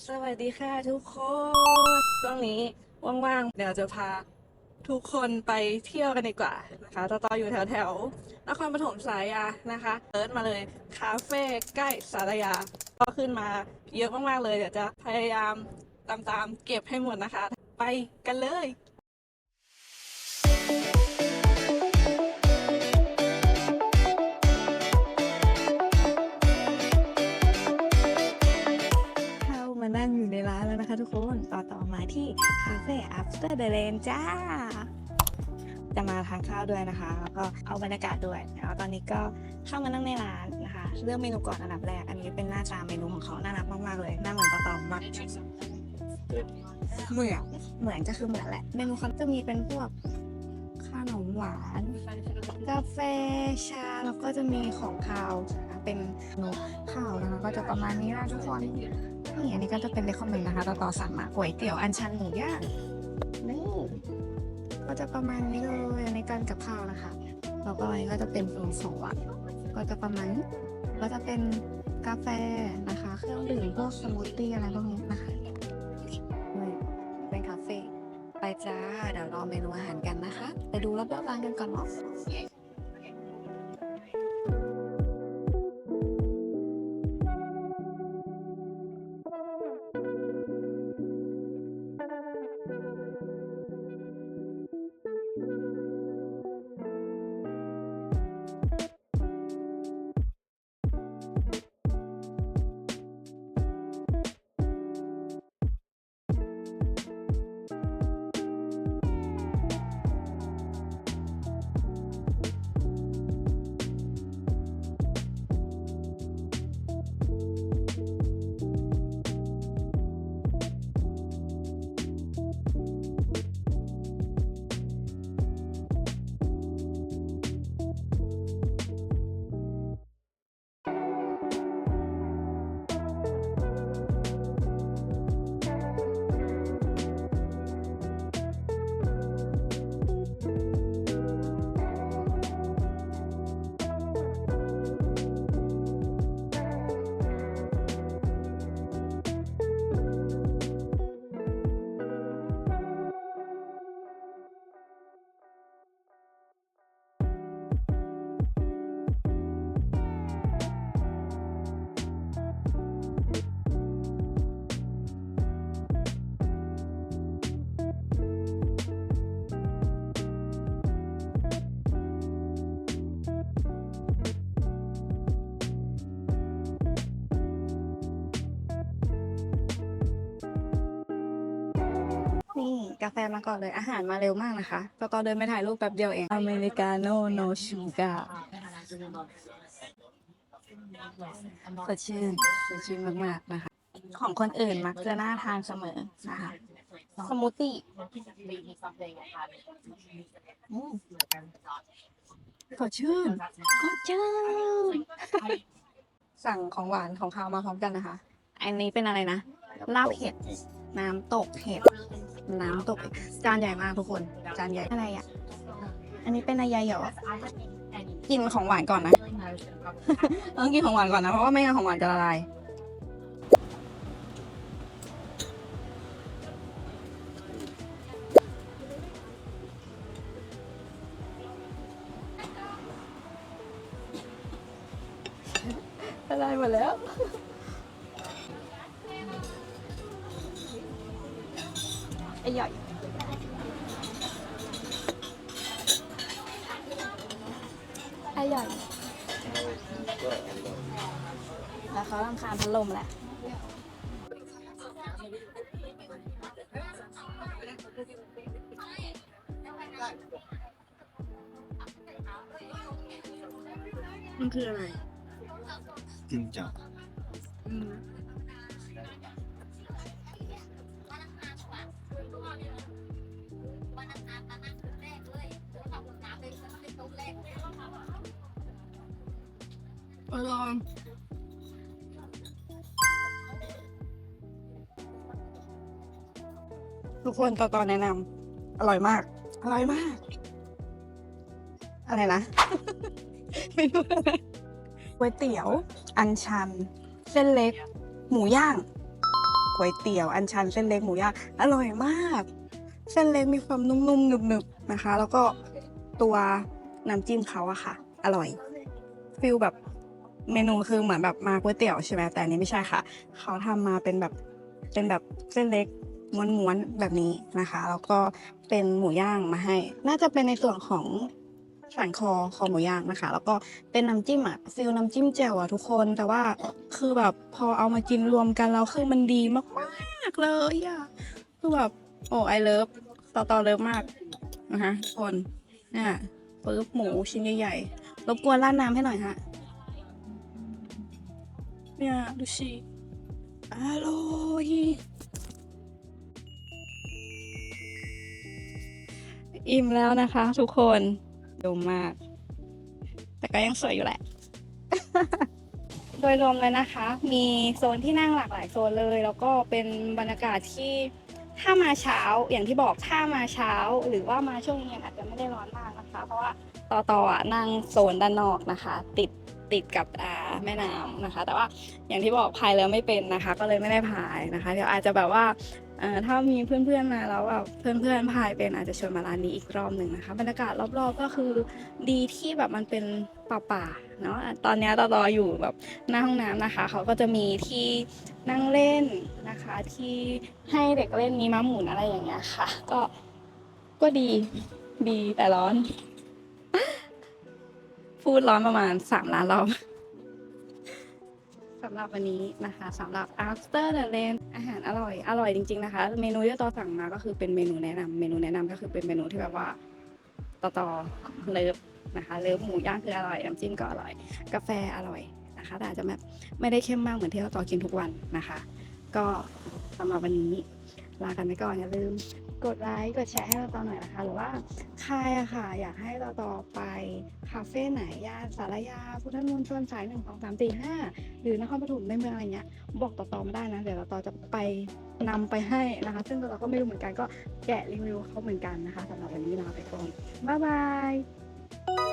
สวัสดีค่ะทุกคน ช่วงนี้ว่างๆ เดี๋ยวจะพาทุกคนไปเที่ยวกันดีกว่านะคะตอตออยู่แถวแถวๆนครปฐมสายยานะคะเอิร์ธมาเลยคาเฟ่ใกล้สารยา ก็ขึ้นมาเยอะมากๆเลย เดี๋ยวจะพยายามตามๆเก็บให้หมดนะคะ ไปกันเลย นแล้วนะคะทุกคน ต่อต่อมาที่คาเฟ่ after the rain จ้า จะมาทานข้าวด้วยนะคะ แล้วก็เอาบรรยากาศด้วย แล้วตอนนี้ก็เข้ามานั่งในร้านนะคะ เลือกเมนูก่อนอันดับแรก อันนี้เป็นหน้าตาเมนูของเขาน่ารักมากๆเลย หน้าเหมือนปลาตองมากเหมือน เหมือนก็คือเหมือนแหละ เมนูเขาจะมีเป็นพวกขนมหวาน กาแฟชา แล้วก็จะมีของคาวนะคะเป็นเมนูข้าวนะคะ ก็จะประมาณนี้นะทุกคน นี่อันนี้ก็จะเป็นเลคคอมเมนต์นะคะต่อต่อสั่งมาก๋วยเตี๋ยวอันชันหมูย่างนี่ก็จะประมาณนี้เลยอันกันกับข้าวนะคะแล้วก็อันนี้ก็จะเป็นส่วนของหวานก็จะประมาณก็จะเป็นกาแฟนะคะ เครื่องดื่มพวกสมูทตี้อะไรพวกนี้นะคะนี่เป็นคาเฟ่ไปจ้าเดี๋ยวรอเมนูอาหารกันนะคะ ไปดูรอบๆร้านกันก่อนเนาะ กาแฟมาก่อนเลยอาหารมาเร็วมากนะคะตอตอเดินไปถ่ายรูปแป๊บเดียวเองอเมริกาโน่โนชูการ์สดชื่นสดชื่นมากๆนะคะ ของคนอื่นมักจะน่าทานเสมอนะคะสมูทตี้สดชื่นสดชื่นสั่งของหวานของคาวมาพร้อมกันนะคะ อันนี้เป็นอะไรนะลาบเห็ดน้ำตกเห็ด น้ำตกจานใหญ่มากทุกคน จานใหญ่อะไรอะ อันนี้เป็นอะไรเหรอกินของหวานก่อนนะ ต้องกินของหวานก่อนนะ เพราะว่าไม่งั้นของหวานจะละลายละลายหมดแล้ว ไอ้ใหญ่ไอ้ใหญ่แล้วเขาลังคาญพัดลมแหละมันคืออะไร จริงจัง อืม อร่อยทุกคนต่อต่อแนะนำอร่อยมาก อร่อยมาก อะไรนะ ไม่รู้อะไรก๋วยเตี๋ยว อันชัน เส้นเล็ก หมูย่างก๋วยเตี๋ยว อันชันเส้นเล็กหมูย่างอร่อยมาก เส้นเล็กมีความนุ่มๆหนึบๆนะคะ แล้วก็ตัวน้ำจิ้มเขาอะค่ะ อร่อยฟิลแบบเมนูคือเหมือนแบบมาก๋วยเตี๋ยวใช่ไหมแต่อันนี้ไม่ใช่ค่ะ เขาทำมาเป็นแบบเป็นแบบเส้นเล็กม้วนๆแบบนี้นะคะ แล้วก็เป็นหมูย่างมาให้ น่าจะเป็นในส่วนของสันคอคอหมูย่างนะคะ แล้วก็เป็นน้ำจิ้มอะฟิลน้ำจิ้มแจ่วอะทุกคน แต่ว่าคือแบบพอเอามากินรวมกันแล้วคือมันดีมากๆเลยอะคือแบบ โอ้ไอเลิฟต่อต่อเลิฟมากนะคะทุกคนเนี่ยปึ๊บหมูชิ้นใหญ่ๆรบกวนราดน้ำให้หน่อยฮะเนี่ยดูสิอร่อยอิ่มแล้วนะคะ ทุกคนดมมาก แต่ก็ยังสวยอยู่แหละ โดยรวมเลยนะคะ มีโซนที่นั่งหลากหลายโซนเลย แล้วก็เป็นบรรยากาศที่ ถ้ามาเช้าอย่างที่บอกถ้ามาเช้าหรือว่ามาช่วงเย็นอาจจะไม่ได้ร้อนมากนะคะ เพราะว่าต่อต่อนั่งโซนด้านนอกนะคะ ติดติดกับแม่น้ำนะคะ แต่ว่าอย่างที่บอกพายเรือไม่เป็นนะคะ ก็เลยไม่ได้พายนะคะ เดี๋ยวอาจจะแบบว่าถ้ามีเพื่อนๆมาแล้วแบบเพื่อนๆพายเป็นอาจจะชวนมาร้านนี้อีกรอบหนึ่งนะคะบรรยากาศรอบๆก็คือดีที่แบบมันเป็นป่าๆ เนาะตอนนี้ตอตออยู่แบบหน้าห้องน้ำนะคะเขาก็จะมีที่นั่งเล่นนะคะ ที่ให้เด็กเล่นมีม้าหมุนอะไรอย่างเงี้ยค่ะ ก็ก็ดีดีแต่ร้อน พูดร้อนประมาณสามล้านรอบสำหรับวันนี้นะคะสำหรับ after the rain อาหารอร่อยอร่อยจริง ๆนะคะ เมนูที่ตอสั่งมาก็คือเป็นเมนูแนะนำเมนูแนะนำก็คือเป็นเมนูที่แบบว่าตอตอเลิฟ นะคะเลิฟหมูย่างคืออร่อยน้ำจิ้มก็อร่อย กาแฟอร่อยนะคะแต่อาจจะแบบไม่ได้เข้มมากเหมือนที่เราต่อกินทุกวันนะคะ ก็สำหรับวันนี้ลากันไปก่อนอย่าลืมกดไลค์กดแชร์ให้เราต่อหน่อยนะคะ หรือว่าใครอะค่ะ อยากให้เราต่อไปคาเฟ่ไหนย่านสารยา พุทธมณฑลสายหนึ่งสองสามสี่ห้าหรือนครปฐมในเมืองอะไรเงี้ย บอกต่อๆมาได้นะ เดี๋ยวเราต่อจะไปนำไปให้นะคะ ซึ่งเราก็ไม่รู้เหมือนกันก็แกะรีวิวเขาเหมือนกันนะคะสำหรับวันนี้ลาไปก่อนบ๊ายบาย